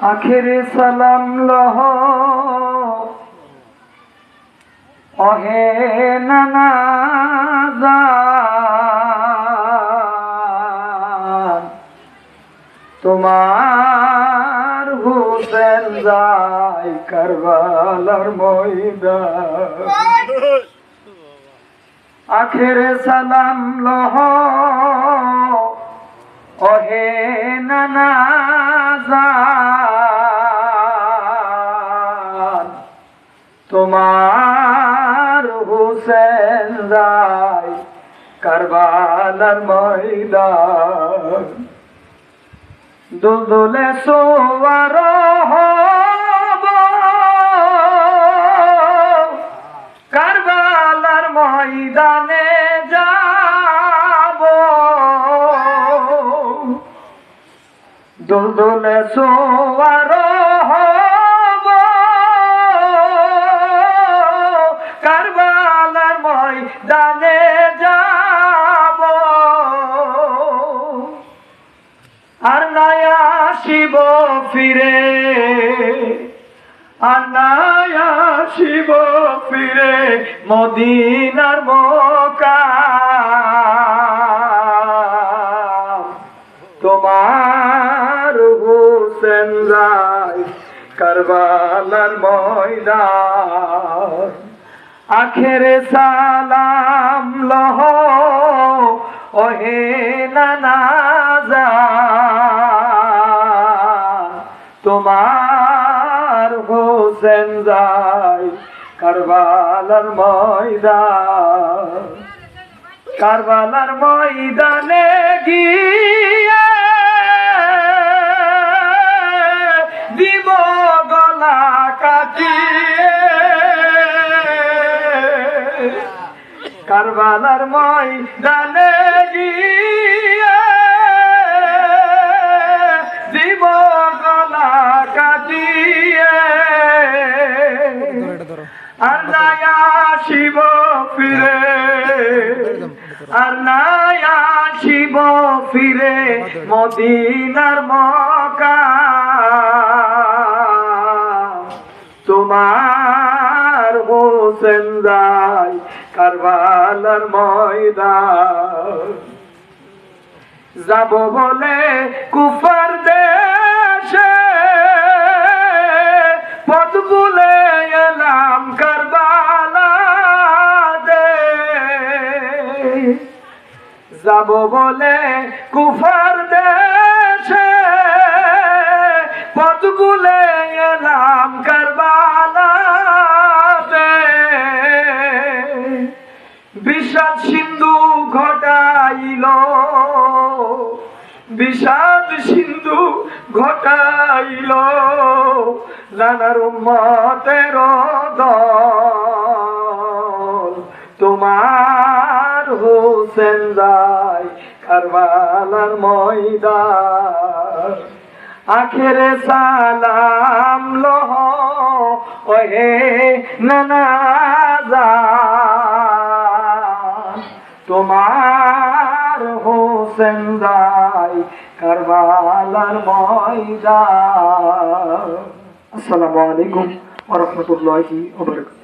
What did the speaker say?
আখেরে সালাম লহ অহে নানা। তোমার হুসেন যায় কারবালার ময়দান আখেরে সালাম লহ অহে নানা তোমার হুসেন রায় কারবালার ময়দান। দুলদুলে সোয়ার কারবালার ময়দানে যাব। দুলদুলে সোয়ার ময়দানে যাব। আর নয়া শিব ফিরে, আর নয়া শিব ফিরে মদিনার মকা তোমার হুসেন রায় কারবালার ময়দান। আখেরে সালাম লহ, ওহে নানা। তোমার হোসেন যায় কারবালার ময়দান কারবালার ময়দানে গিয়ে দিব গলা কাটিয়ে কারবালার ময়দানে গিয়ে দিব গলা কাটিয়ে আর নায়া শিব ফিরে, আর নায়া শিব ফিরে মদিনার মকা তোমার হোসেন রায় কারবালার ময়দান। যাব বলে কুফার দেশে, পথ ভুলে এলাম কারবালা দে যাব বলে কুফার দেশে, পথ ভুলে এলাম কারবালা বিষাদ সিন্ধু ঘটাইল। বিষাদ সিন্ধু ঘটাইল। নানার মতের তোমার হোসেন যায় কারবালার ময়দা আখেরে সালাম লহ, ওহে নানা জান। হোসেন রায় কারবালার ময়দা আসসালামু আলাইকুম ওয়া রাহমাতুল্লাহি ওয়া বারাকাতুহু।